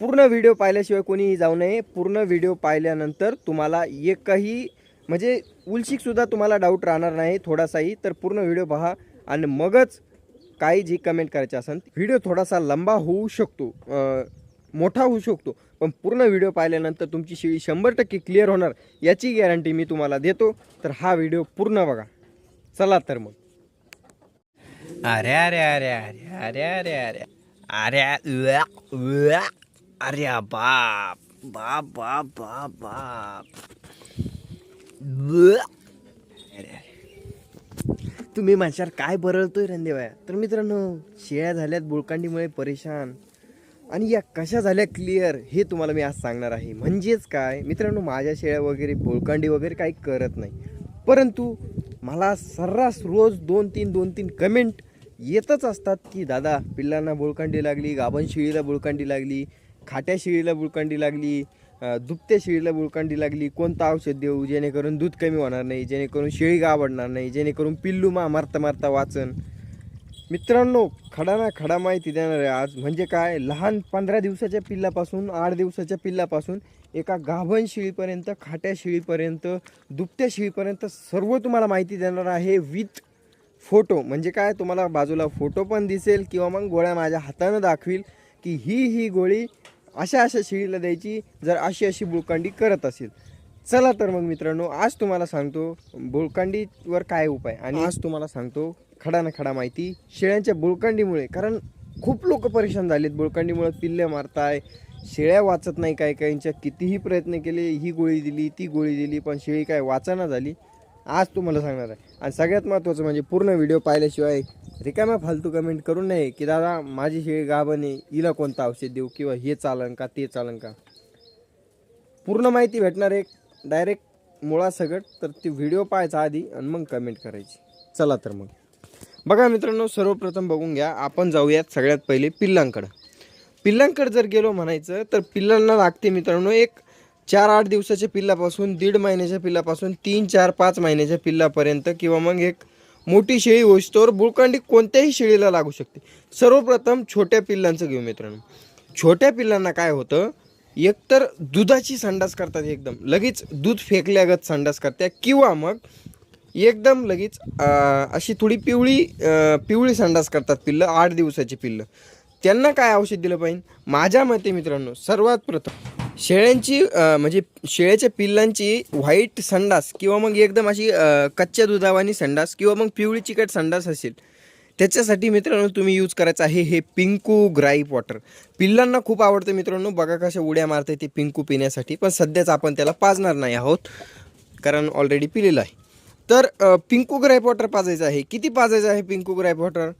पूर्ण व्हिडिओ पाहिल्याशिवाय कोणीही जाऊ नये पूर्ण व्हिडिओ पाहिल्यानंतर तुम्हाला एकही म्हणजे उलशिकसुद्धा तुम्हाला डाऊट राहणार नाही थोडासाही तर पूर्ण व्हिडिओ पहा आणि मगच काही जी कमेंट करायची असेल व्हिडिओ थोडासा लंबा होऊ शकतो मोठा होऊ शकतो पण पूर्ण व्हिडिओ पाहिल्यानंतर तुमची शेळी शंभर टक्के क्लिअर होणार याची गॅरंटी मी तुम्हाला देतो तर हा व्हिडिओ पूर्ण बघा चला तर मग अरे अरे अरे अरे अरे अरे अरे अरे अरे बाप बाप बाप बाप बाप. तुम्ही माझ्यावर काय बरळतोय रंदेवाया तर मित्रांनो शेळ्या झाल्यात बुळकांडीमुळे परेशान. आणि या कशा झाल्या क्लिअर हे तुम्हाला मी आज सांगणार आहे. म्हणजेच काय मित्रांनो माझ्या शेळ्या वगैरे बुळकांडी वगैरे काही करत नाही. परंतु मला सर्रास रोज दोन तीन दोन तीन कमेंट येतच असतात की दादा पिल्लांना बुळकांडी लागली गाभण शेळीला बुळकांडी लागली खाट्या शिळीला बुळकांडी लागली दुपत्या दुभत्या शेळीला बुळकांडी लागली कोणतं औषध देऊ? जेणेकरून दूध कमी होणार नाही जेणेकरून शेळी गावडणार नाही जेणेकरून पिल्लू मा मारता मारता वाचन. मित्रांनो खडा ना खडा माहिती देणार आहे आज. म्हणजे काय? लहान पंधरा दिवसाच्या पिल्लापासून आठ दिवसाच्या पिल्लापासून एका गाभण शिळीपर्यंत खाट्या शिळीपर्यंत दुभत्या शिळीपर्यंत सर्व तुम्हाला माहिती देणार आहे विथ फोटो. म्हणजे काय? तुम्हाला बाजूला फोटो पण दिसेल किंवा मग गोळ्या माझ्या हातानं दाखवील की ही ही गोळी अशा अशा शेळीला द्यायची जर अशी अशी बुळकांडी करत असेल. चला तर मग मित्रांनो आज तुम्हाला सांगतो बुळकांडीवर काय उपाय. आणि आज तुम्हाला सांगतो खडा ना खडा माहिती शेळ्यांच्या बुळकांडीमुळे. कारण खूप लोक परेशान झालेत बुळकांडीमुळे पिल्ले मारताय शेळ्या वाचत नाही काय काहींच्या. कितीही प्रयत्न केले ही गोळी दिली ती गोळी दिली पण शेळी काय वाचाना झाली. आज तुम्हाला सांगणार आहे. आणि सगळ्यात महत्त्वाचं म्हणजे पूर्ण व्हिडिओ पाहिल्याशिवाय रिकाम्या फालतू कमेंट करू नये की दादा माझी शेळी गाभणे हिला कोणतं औषध देऊ किंवा हे चालन का ते चालन का? पूर्ण माहिती भेटणार एक डायरेक्ट मुळासकट. तर ती व्हिडिओ पाहायचा आधी आणि मग कमेंट करायची. चला तर मग. बघा मित्रांनो सर्वप्रथम बघून घ्या. आपण जाऊयात सगळ्यात पहिले पिल्लांकडं. पिल्लांकडं जर गेलो म्हणायचं तर पिल्लांना लागते मित्रांनो एक चार आठ दिवसाच्या पिल्लापासून दीड महिन्याच्या पिल्लापासून तीन चार पाच महिन्याच्या पिल्लापर्यंत किंवा मग एक मोठी शेळी होईस्तोवर बुळकांडी कोणत्याही शेळीला लागू शकते. सर्वप्रथम छोट्या पिल्लांचं घेऊ मित्रांनो. छोट्या पिल्लांना काय होतं? एकतर दुधाची संडास करतात एकदम. लगेच दूध फेकल्यागत संडास करतात. किंवा मग एकदम लगेच अशी थोडी पिवळी पिवळी संडास करतात पिल्लं आठ दिवसाची पिल्लं. त्यांना काय औषध दिलं पाहिजे? माझ्या मते मित्रांनो सर्वात प्रथम शेळ्यांची म्हणजे शेळ्याच्या पिल्लांची व्हाईट संडास किंवा मग एकदम अशी कच्च्या दुधावानी संडास किंवा मग पिवळी चिकट संडास असेल त्याच्यासाठी मित्रांनो तुम्ही यूज करायचं आहे हे पिंकू ग्राईप वॉटर. पिल्लांना खूप आवडतं मित्रांनो बघा कशा उड्या मारते ते पिंकू पिण्यासाठी पण सध्याच आपण त्याला पाजणार नाही आहोत कारण ऑलरेडी पिलेलं आहे. तर पिंकू ग्राईप वॉटर पाजायचं आहे. किती पाजायचं आहे पिंकू ग्राईप वॉटर?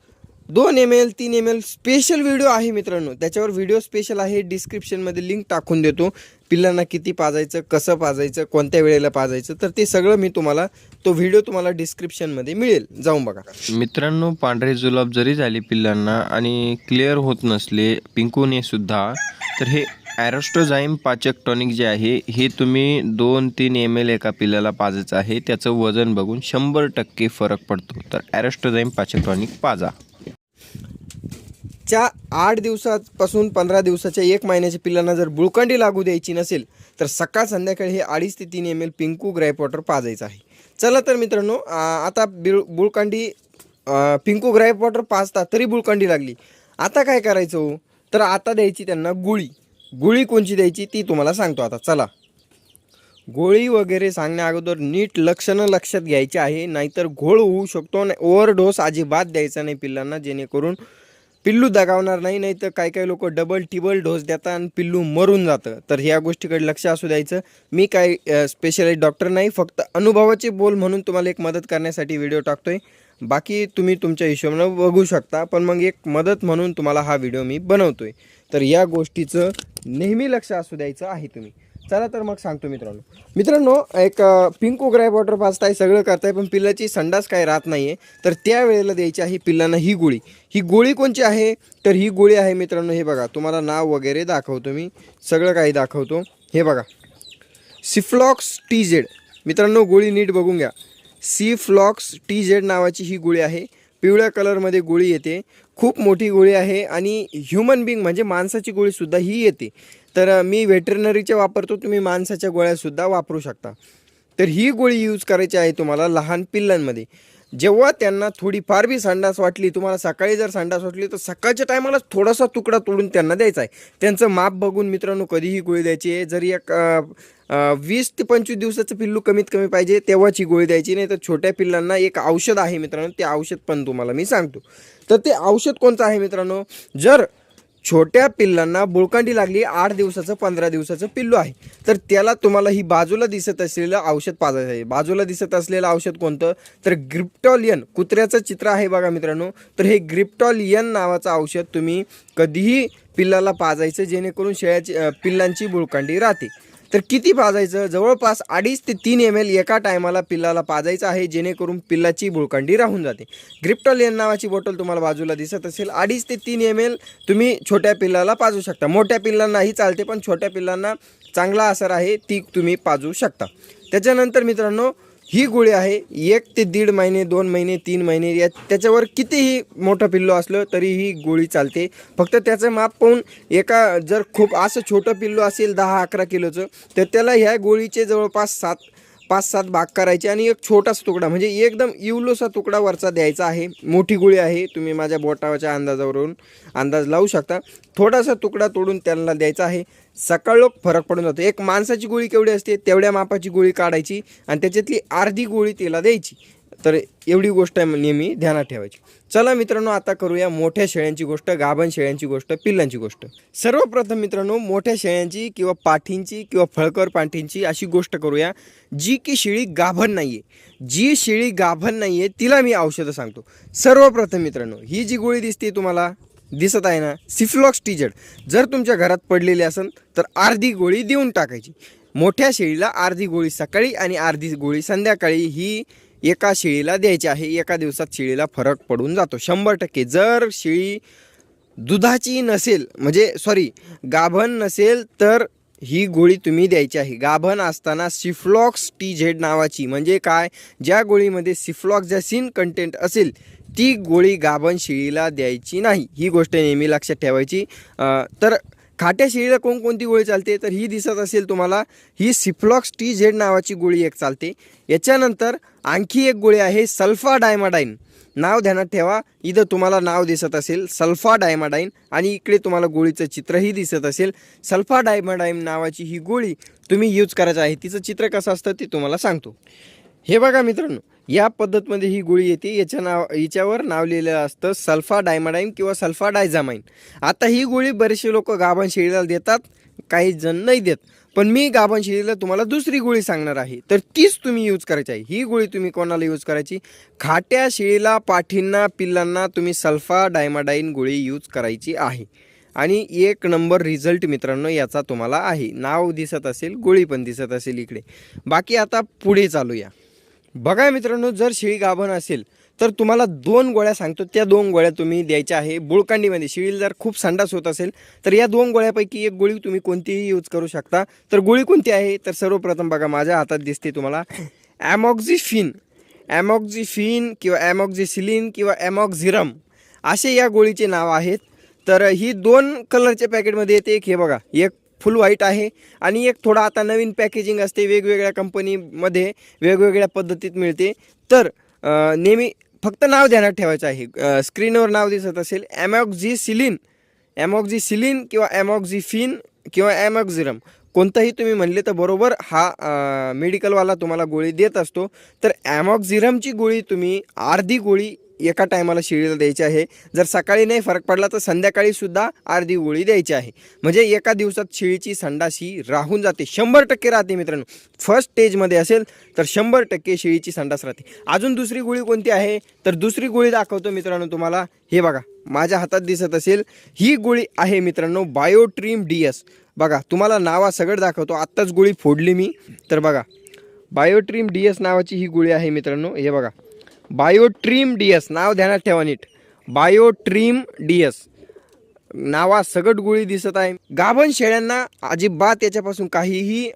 दोन एम एल तीन एम एल स्पेशल व्हिडिओ आहे मित्रांनो. त्याच्यावर व्हिडिओ स्पेशल आहे. डिस्क्रिप्शनमध्ये लिंक टाकून देतो. पिल्लांना किती पाजायचं कसं पाजायचं कोणत्या वेळेला पाजायचं तर ते सगळं मी तुम्हाला तो व्हिडिओ तुम्हाला डिस्क्रिप्शनमध्ये मिळेल. जाऊन बघा. मित्रांनो पांढरे जुलाब जरी झाले पिल्लांना आणि क्लिअर होत नसले पिंकूने सुद्धा तर हे ॲरोस्टोझाईम पाचक टॉनिक जे आहे हे तुम्ही दोन तीन एम एल एका पिल्लाला पाजायचं आहे. त्याचं वजन बघून शंभर टक्के फरक पडतो. तर ॲरोस्टोझाईम पाचक टॉनिक पाजा. च्या आठ दिवसापासून पंधरा दिवसाच्या एक महिन्याच्या पिल्लांना जर बुळकंडी लागू द्यायची नसेल तर सकाळ संध्याकाळी हे अडीच ते तीन M L Pinku gripe water पाजायचं आहे. चला तर मित्रांनो आता बिळ बुळकंडी पिंकू ग्राईप वॉटर पाजता तरी बुळकंडी लागली. आता काय करायचं हो? तर आता द्यायची त्यांना गुळी. गुळी कोणची द्यायची ती तुम्हाला सांगतो आता. चला. गोळी वगैरे सांगण्या अगोदर नीट लक्षणं लक्षात घ्यायची आहे नाहीतर घोळ होऊ शकतो आणि ओव्हरडोस अजिबात द्यायचा नाही पिल्लांना जेणेकरून पिल्लू दगावणार नाही नाही तर काही काही लोक डबल टिबल डोस देतात आणि पिल्लू मरून जातं. तर ह्या गोष्टीकडे लक्ष असू द्यायचं. मी काय स्पेशलाइज डॉक्टर नाही फक्त अनुभवाचे बोल म्हणून तुम्हाला एक मदत करण्यासाठी व्हिडिओ टाकतोय. बाकी तुम्ही तुमच्या हिशोबानं बघू शकता पण मग एक मदत म्हणून तुम्हाला हा व्हिडिओ मी बनवतोय. तर या गोष्टीचं नेहमी लक्ष असू द्यायचं आहे तुम्ही. चला तर मग सांगतो मित्रांनो. मित्रांनो एक पिंक पिंकू ग्राय वॉटर पाजताय सगळं करताय पण पिल्लाची संडास काय राहत नाही आहे तर त्या वेळेला द्यायची आहे पिल्लांना ही गोळी. ही गोळी कोणची आहे? तर ही गोळी आहे मित्रांनो हे बघा. तुम्हाला नाव वगैरे दाखवतो मी. सगळं काही दाखवतो. हे बघा. सिफ्लॉक्स टी झेड मित्रांनो गोळी नीट बघून घ्या. सी फ्लॉक्स टी झेड नावाची ही गोळी आहे. पिवळ्या कलरमध्ये गोळी येते. खूप मोठी गोळी आहे आणि ह्युमन बिंग म्हणजे माणसाची गोळीसुद्धा ही येते. तर मी व्हेटरनरीच्या वापरतो तुम्ही माणसाच्या गोळ्यासुद्धा वापरू शकता. तर ही गोळी यूज करायची आहे तुम्हाला लहान पिल्लांमध्ये. जेव्हा त्यांना थोडीफार बी संडास वाटली तुम्हाला सकाळी जर संडास वाटली तर सकाळच्या टायमाला थोडासा तुकडा तोडून त्यांना द्यायचा आहे. त्यांचं माप बघून मित्रांनो कधीही गोळी द्यायची आहे. जरी एक वीस ते पंचवीस दिवसाचं पिल्लू कमीत कमी पाहिजे तेव्हाची गोळी द्यायची. नाही तर छोट्या पिल्लांना एक औषध आहे मित्रांनो ते औषध पण तुम्हाला मी सांगतो. तर ते औषध कोणतं आहे मित्रांनो? जर छोट्या पिल्लांना बुळकांडी लागली आठ दिवसाचं पंधरा दिवसाचं पिल्लू आहे तर त्याला तुम्हाला ही बाजूला दिसत असलेलं औषध पाजायचं आहे. बाजूला दिसत असलेलं औषध कोणतं? तर ग्रिप्टॉलियन कुत्र्याचं चित्र आहे बघा मित्रांनो. तर हे ग्रिप्टॉलियन नावाचं औषध तुम्ही कधीही पिल्लाला पाजायचं जेणेकरून शेळ्याची पिल्लांची बुळकांडी राहते. तर किती पाजायचं जवळपास अडीच ते तीन एम एल एका टायमाला पिल्लाला पाजायचं आहे जेणेकरून पिल्लाची बुळकांडी राहून जाते. ग्रिप्टॉलियन नावाची बॉटल तुम्हाला बाजूला दिसत असेल. अडीच ते तीन एम एल तुम्ही छोट्या पिल्लाला पाजू शकता. मोठ्या पिल्लांनाही चालते पण छोट्या पिल्लांना चांगला असर आहे ती तुम्ही पाजू शकता. त्याच्यानंतर मित्रांनो ही गोळी आहे एक ते दीड महिने दोन महिने तीन महिने या त्याच्यावर कितीही मोठं पिल्लू असलं तरी ही गोळी चालते. फक्त त्याचं माप पाहून एका जर खूप असं छोटं पिल्लू असेल दहा अकरा किलोचं तर त्याला ह्या गोळीचे जवळपास सात पाच सात भाग करायचे आणि एक छोटासा तुकडा म्हणजे एकदम इवलोसा तुकडा वरचा द्यायचा आहे. मोठी गोळी आहे तुम्ही माझ्या बोटाच्या अंदाजावरून अंदाज लावू शकता. थोडासा तुकडा तोडून त्यांना द्यायचा आहे. सकाळ लोक फरक पडून जातो. एक माणसाची गोळी केवढी असते तेवढ्या मापाची गोळी काढायची आणि त्याच्यातली अर्धी गोळी तिला द्यायची. तर एवढी गोष्ट नेहमी ध्यानात ठेवायची. चला मित्रांनो आता करूया मोठ्या शेळ्यांची गोष्ट गाभण शेळ्यांची गोष्ट पिल्लांची गोष्ट. सर्वप्रथम मित्रांनो मोठ्या शेळ्यांची किंवा पाठींची किंवा फळकर पाठींची अशी गोष्ट करूया जी की शेळी गाभण नाही आहे जी शेळी गाभण नाही आहे तिला मी औषधं सांगतो. सर्वप्रथम मित्रांनो ही जी गोळी दिसते तुम्हाला दिसत आहे ना सिफ्लॉक्स टीजड जर तुमच्या घरात पडलेली असेल तर अर्धी गोळी देऊन टाकायची. मोठ्या शेळीला अर्धी गोळी सकाळी आणि अर्धी गोळी संध्याकाळी ही एका शेळीला द्यायची आहे एका दिवसात शेळीला फरक पडून जातो. शंभर टक्के. जर शेळी दुधाची नसेल म्हणजे सॉरी गाभण नसेल तर ही गोळी तुम्ही द्यायची आहे. गाभण असताना सिफ्लॉक्स टी झेड नावाची म्हणजे काय? ज्या गोळीमध्ये सिफ्लॉक्झॅसिन कंटेंट असेल ती गोळी गाभण शेळीला द्यायची नाही. ही गोष्ट नेहमी लक्षात ठेवायची. तर खाट्या शेळीला कोणकोणती गोळी चालते? तर ही दिसत असेल तुम्हाला ही सिफ्लॉक्स टी झेड नावाची गोळी एक चालते. याच्यानंतर आणखी एक गोळी आहे सल्फा डायमाडाईन नाव ध्यानात ठेवा. इथं तुम्हाला नाव दिसत असेल सल्फा डायमाडाईन आणि इकडे तुम्हाला गोळीचं चित्रही दिसत असेल. सल्फा डायमाडाईन नावाची ही गोळी तुम्ही यूज करायचं आहे. तिचं चित्र कसं असतं ते तुम्हाला सांगतो. हे बघा मित्रांनो या पद्धतमध्ये ही गोळी येते. याच्या नाव हिच्यावर नाव लिहिलेलं असतं सल्फा डायमाडाईन किंवा सल्फा डायझामाईन आता ही गोळी बरेचसे लोक गाभण शेळीला देतात काही जण नाही देत. पण मी गाभण शेळीला तुम्हाला दुसरी गोळी सांगणार आहे. तर तीच तुम्ही यूज करायची आहे. ही गोळी तुम्ही कोणाला यूज करायची? खाट्या शेळीला पाठींना पिल्लांना तुम्ही सल्फा डायमाडाईन गोळी यूज करायची आहे. आणि एक नंबर रिझल्ट मित्रांनो याचा तुम्हाला आहे. नाव दिसत असेल गोळी पण दिसत असेल इकडे. बाकी आता पुढे चालूया. बघा मित्रांनो जर शिळी गाभण असेल तर तुम्हाला दोन गोळ्या सांगतो. त्या दोन गोळ्या तुम्ही द्यायच्या आहे बुळकांडीमध्ये. शिळी जर खूप संडास होत असेल तर या दोन गोळ्यापैकी एक गोळी तुम्ही कोणतीही यूज करू शकता. तर गोळी कोणती आहे? तर सर्वप्रथम बघा माझ्या हातात दिसते तुम्हाला ॲमॉक्झिफिन. ॲमॉक्झिफिन किंवा ॲमॉक्झिसिलिन किंवा ॲमॉक्झिरम असे या गोळीचे नाव आहेत. तर ही दोन कलरच्या पॅकेटमध्ये येते. एक हे बघा एक फुल व्हाईट आहे. आणि एक थोडा आता नवीन पॅकेजिंग असते वेगवेगळ्या कंपनीमध्ये वेगवेगळ्या पद्धतीत मिळते. तर नेहमी फक्त नाव ध्यानात ठेवायचं आहे. स्क्रीनवर नाव दिसत असेल ॲमॉक्झिसिलिन ॲमॉक्झिसिलिन किंवा ॲमॉक्झिफिन किंवा ॲमॉक्झिरम कोणताही तुम्ही म्हणले तर बरोबर हा मेडिकलवाला तुम्हाला गोळी देत असतो. तर ॲमॉक्झिरमची गोळी तुम्ही अर्धी गोळी एका टायमाला शेळीला द्यायची आहे. जर सकाळी नाही फरक पडला तर संध्याकाळीसुद्धा अर्धी गोळी द्यायची आहे. म्हणजे एका दिवसात शेळीची संडास ही राहून जाते. शंभर टक्के राहते मित्रांनो. फर्स्ट स्टेजमध्ये असेल तर शंभर टक्के शेळीची संडास राहते. अजून दुसरी गोळी कोणती आहे? तर दुसरी गोळी दाखवतो मित्रांनो तुम्हाला. हे बघा माझ्या हातात दिसत असेल ही गोळी आहे मित्रांनो बायोट्रीम डी एस बघा तुम्हाला नावा सगळं दाखवतो. आत्ताच गोळी फोडली मी. तर बघा बायोट्रीम डी एस नावाची ही गोळी आहे मित्रांनो. हे बघा बायोट्रीम डी एस नाव ध्यानात ठेवा नीट. बायोट्रीम डी एस नावा सगट गोळी दिसत आहे. गाभण शेळ्यांना अजिबात याच्यापासून काहीही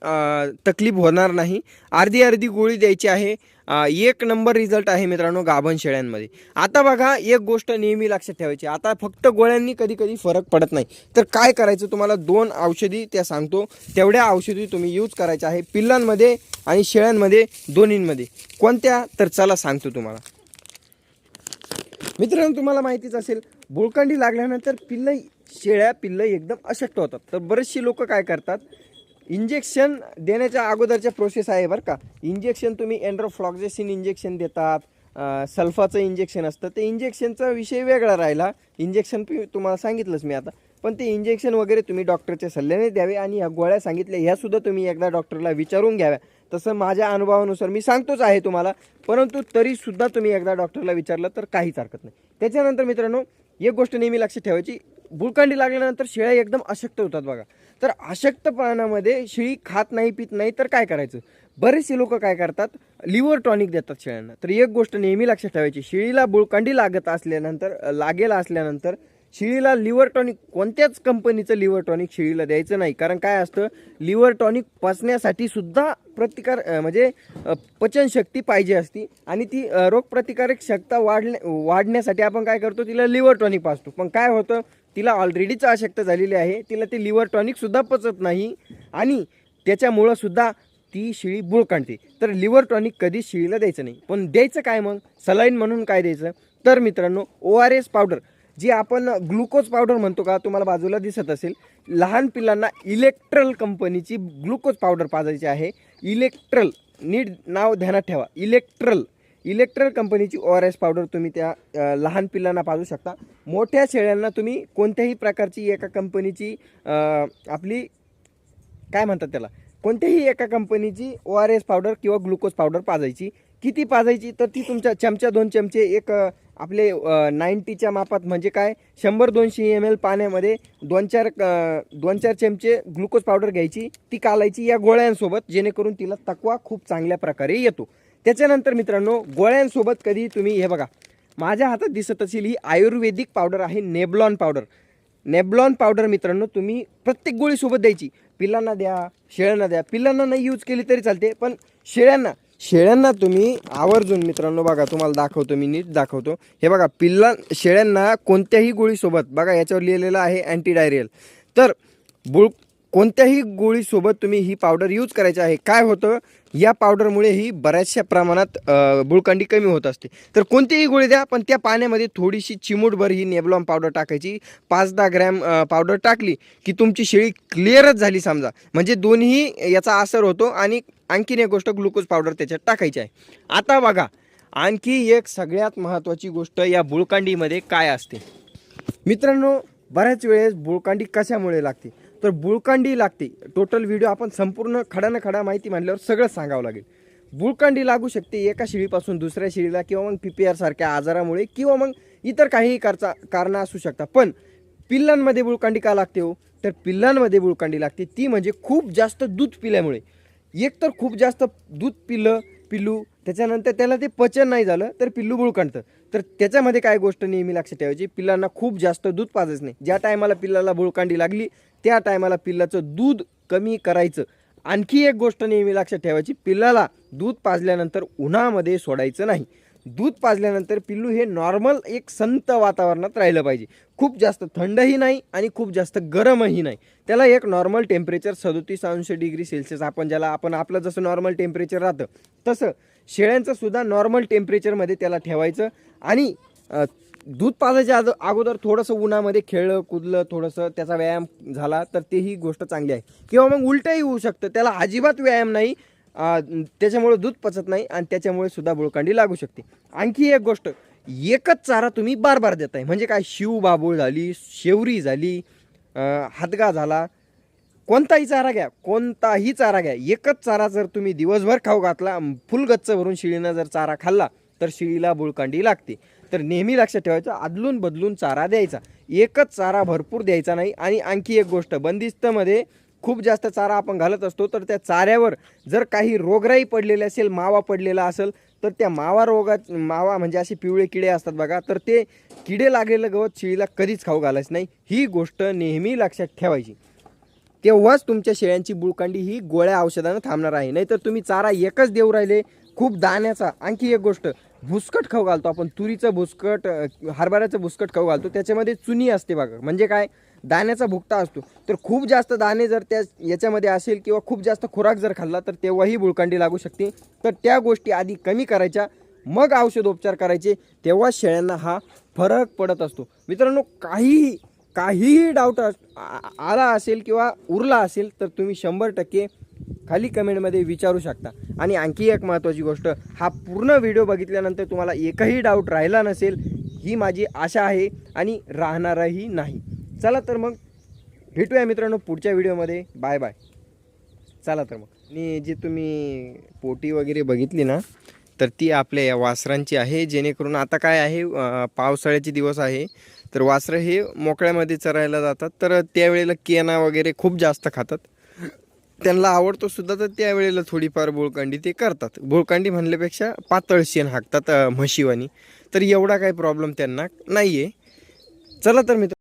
तकलीफ होणार नाही. अर्धी अर्धी गोळी द्यायची आहे. एक नंबर रिझल्ट आहे मित्रांनो गाभण शेळ्यांमध्ये. आता बघा एक गोष्ट नेहमी लक्षात ठेवायची. आता फक्त गोळ्यांनी कधी कधी फरक पडत नाही. तर काय करायचं? तुम्हाला दोन औषधी त्या सांगतो. तेवढ्या औषधी तुम्ही यूज करायच्या आहे पिल्लांमध्ये आणि शेळ्यांमध्ये दोन्हींमध्ये. कोणत्या? तर चला सांगतो तुम्हाला. मित्रांनो तुम्हाला माहितीच असेल बोळकांडी लागल्यानंतर पिल्लं शेळ्या पिल्लं एकदम अशक्त होतात. तर बरेचशी लोक काय करतात इंजेक्शन देण्याच्या अगोदरच्या प्रोसेस आहे बरं का. इंजेक्शन तुम्ही एन्ड्रोफ्लॉक्झेसिन इंजेक्शन देतात सल्फाचं इंजेक्शन असतं. ते इंजेक्शनचा विषय वेगळा राहिला. इंजेक्शन तुम्हाला सांगितलंच मी आता. पण ते इंजेक्शन वगैरे तुम्ही डॉक्टरच्या सल्ल्याने द्यावे आणि ह्या गोळ्या सांगितल्या ह्यासुद्धा तुम्ही एकदा डॉक्टरला विचारून घ्याव्या. तसं माझ्या अनुभवानुसार मी सांगतोच आहे तुम्हाला. परंतु तरीसुद्धा तुम्ही एकदा डॉक्टरला विचारलं तर काहीच हरकत नाही. त्याच्यानंतर मित्रांनो एक गोष्ट नेहमी लक्षात ठेवायची. भुलकांडी लागल्यानंतर शेळ्या एकदम अशक्त होतात बघा. तर अशक्तपणामध्ये शेळी खात नाही पित नाही तर काय करायचं? बरेचसे लोक काय करतात? लिव्हर टॉनिक देतात शेळ्यांना. तर एक गोष्ट नेहमी लक्षात ठेवायची शेळीला बुळकांडी लागत असल्यानंतर लागेल असल्यानंतर शेळीला लिव्हर टॉनिक कोणत्याच कंपनीचं लिव्हर टॉनिक शेळीला द्यायचं नाही. कारण काय असतं? लिव्हर टॉनिक पचण्यासाठी सुद्धा प्रतिकार म्हणजे पचनशक्ती पाहिजे असती आणि ती रोगप्रतिकारक क्षमता वाढण्या वाढण्यासाठी आपण काय करतो? तिला लिव्हर टॉनिक पाचतो पण काय होतं? तिला ऑलरेडीच अशक्त झालेली आहे. तिला ते लिव्हर टॉनिकसुद्धा पचत नाही. आणि त्याच्यामुळं सुद्धा ती शिळी बुळ काढते. तर लिव्हर टॉनिक कधीच शिळीला द्यायचं नाही. पण द्यायचं काय मग? सलाईन म्हणून काय द्यायचं? तर मित्रांनो ओ आर एस पावडर जी आपण ग्लुकोज पावडर म्हणतो का तुम्हाला बाजूला दिसत असेल लहान पिल्लांना इलेक्ट्रल कंपनीची ग्लुकोज पावडर पाजायची आहे. इलेक्ट्रल नीट नाव ध्यानात ठेवा. इलेक्ट्रल इलेक्ट्रल कंपनीची ओ आर एस पावडर तुम्ही त्या लहान पिल्लांना पाजू शकता. मोठ्या शेळ्यांना तुम्ही कोणत्याही प्रकारची एका कंपनीची आपली काय म्हणतात त्याला कोणत्याही एका कंपनीची ओ आर एस पावडर किंवा ग्लुकोज पावडर पाजायची. किती पाजायची? तर ती तुमच्या चमचा दोन चमचे एक आपले नाईन्टीच्या मापात म्हणजे काय? शंभर दोनशे एम एल पाण्यामध्ये दोन चार दोन चार चमचे ग्लुकोज पावडर घ्यायची. ती कालायची या गोळ्यांसोबत जेणेकरून तिला तकवा खूप चांगल्या प्रकारे येतो. त्याच्यानंतर मित्रांनो गोळ्यांसोबत कधी तुम्ही हे बघा माझ्या हातात दिसत असेल ही आयुर्वेदिक पावडर आहे नेब्लॉन पावडर. नेब्लॉन पावडर मित्रांनो तुम्ही प्रत्येक गोळीसोबत द्यायची. पिल्लांना द्या शेळ्यांना द्या. पिल्लांना नाही यूज केली तरी चालते पण शेळ्यांना शेळ्यांना तुम्ही आवर्जून मित्रांनो बघा तुम्हाला दाखवतो मी नीट दाखवतो. हे बघा पिल्ला शेळ्यांना कोणत्याही गोळीसोबत बघा याच्यावर लिहिलेलं आहे अँटीडायरियल तर बुळ कोणत्याही गोळीसोबत तुम्ही ही पावडर यूज करायची आहे काय होतं? या पावडरमुळे ही बऱ्याचशा प्रमाणात बुळकंडी कमी होत असते. तर कोणतीही गोळी द्या पण त्या पाण्यामध्ये थोडीशी चिमूटभर ही नेबलॉम पावडर टाकायची. पाच दहा ग्रॅम पावडर टाकली की तुमची शेळी क्लिअरच झाली समजा. म्हणजे दोन्ही याचा असर होतो आणि आणखीन एक गोष्ट ग्लुकोज पावडर त्याच्यात टाकायची आहे. आता बघा आणखी एक सगळ्यात महत्त्वाची गोष्ट या बुळकांडीमध्ये काय असते? मित्रांनो बऱ्याच वेळेस बुळकांडी कशामुळे लागते? तर बुळकांडी लागते. टोटल व्हिडिओ आपण संपूर्ण खडा न खडा माहिती मांडल्यावर सगळं सांगावं लागेल. बुळकांडी लागू शकते एका शिळीपासून दुसऱ्या शिळीला किंवा मग पी पी आरसारख्या आजारामुळे किंवा मग इतर काहीही कारचा कारणं असू शकतात. पण पिल्लांमध्ये बुळकांडी का लागते हो? तर पिल्लांमध्ये बुळकांडी लागते. ती म्हणजे खूप जास्त दूध पिल्यामुळे. एक तर खूप जास्त दूध पिलं पिल्लू त्याच्यानंतर त्याला ते पचन नाही झालं तर पिल्लू बुळकांडतं. तर त्याच्यामध्ये काय गोष्ट नेहमी लक्षात ठेवायची पिल्लांना खूप जास्त दूध पाजायचं नाही. ज्या टायमाला पिल्लाला बुळकांडी लागली त्या टायमाला पिल्लाचं दूध कमी करायचं. आणखी एक गोष्ट नेहमी लक्षात ठेवायची पिल्लाला दूध पाजल्यानंतर उन्हामध्ये सोडायचं नाही. दूध पाजल्यानंतर पिल्लू हे नॉर्मल एक संत वातावरणात राहिलं पाहिजे. खूप जास्त थंडही नाही आणि खूप जास्त गरमही नाही. त्याला एक नॉर्मल टेम्परेचर सदोतीस अंश डिग्री सेल्सिअस आपण ज्याला आपण आपलं जसं नॉर्मल टेम्परेचर राहतं तसं शेळ्यांचं सुद्धा नॉर्मल टेम्परेचरमध्ये त्याला ठेवायचं. आणि दूध पाजायच्या अगो- अगोदर थोडंसं उन्हामध्ये खेळलं कुदलं थोडंसं त्याचा व्यायाम झाला तर तेही गोष्ट चांगली आहे. किंवा मग उलटंही होऊ शकतं. त्याला अजिबात व्यायाम नाही त्याच्यामुळं त्याच्यामुळे दूध पचत नाही आणि त्याच्यामुळे सुद्धा बुळकांडी लागू शकते. आणखी एक गोष्ट एकच चारा तुम्ही बार बार देताय. म्हणजे काय शिव बाबूळ झाली शेवरी झाली हातगा झाला कोणताही चारा घ्या कोणताही चारा घ्या. एकच चारा जर तुम्ही दिवसभर खाऊ घातला फुल गच्च भरून शिळीनं जर चारा खाल्ला तर शिळीला बुळकांडी लागते. तर नेहमी लक्षात ठेवायचं आदलून बदलून चारा द्यायचा. एकच चारा भरपूर द्यायचा नाही आणि आणखी एक गोष्ट बंदिस्तमध्ये खूप जास्त चारा आपण घालत असतो तर त्या चाऱ्यावर जर काही रोगराई पडलेली असेल मावा पडलेला असेल तर त्या मावा रोगात मावा म्हणजे असे पिवळे किडे असतात बघा तर ते किडे लागलेलं गवत शिळीला कधीच खाऊ घालायचं नाही. ही गोष्ट नेहमी लक्षात ठेवायची. तेव्हाच तुमच्या शेळ्यांची बुळकांडी ही गोळ्या औषधानं थांबणार आहे. नाहीतर तुम्ही चारा एकच देऊ राहिले खूप दाण्याचा. आणखी एक गोष्ट भुसकट खाऊ घालतो आपण. तुरीचं भुसकट हरभऱ्याचं भुसकट खाऊ घालतो. त्याच्यामध्ये चुनी असते बघा. म्हणजे काय? दाण्याचा भुकटा असतो. तर खूप जास्त दाणे जर त्या याच्यामध्ये असेल किंवा खूप जास्त खुराक जर खाल्ला तर तेव्हाही बुळकांडी लागू शकते. तर त्या गोष्टी आधी कमी करायच्या मग औषधोपचार करायचे. तेव्हा शेळ्यांना हा फरक पडत असतो. मित्रांनो काहीही काहीही डाऊट आला असेल किंवा उरला असेल तर तुम्ही शंभर टक्के खाली कमेंटमध्ये विचारू शकता. आणि आणखी एक महत्त्वाची गोष्ट हा पूर्ण व्हिडिओ बघितल्यानंतर तुम्हाला एकही डाऊट राहिला नसेल ही माझी आशा आहे आणि राहणारही नाही. चला तर मग भेटूया मित्रांनो पुढच्या व्हिडिओमध्ये बाय बाय चला तर मग. आणि जी तुम्ही पोटी वगैरे बघितली ना तर ती आपल्या या वासरांची आहे जेणेकरून आता काय आहे पावसाळ्याचे दिवस आहे. तर वासरं हे मोकळ्यामध्ये चरायला जातात. तर त्यावेळेला केना वगैरे खूप जास्त खातात. त्यांना आवडतो सुद्धा तर त्यावेळेला थोडीफार बोळकांडी ते करतात. बोळकांडी म्हणल्यापेक्षा पातळ शेण हाकतात म्हशीवानी. तर एवढा काही प्रॉब्लेम त्यांना नाही आहे चला तर मित्र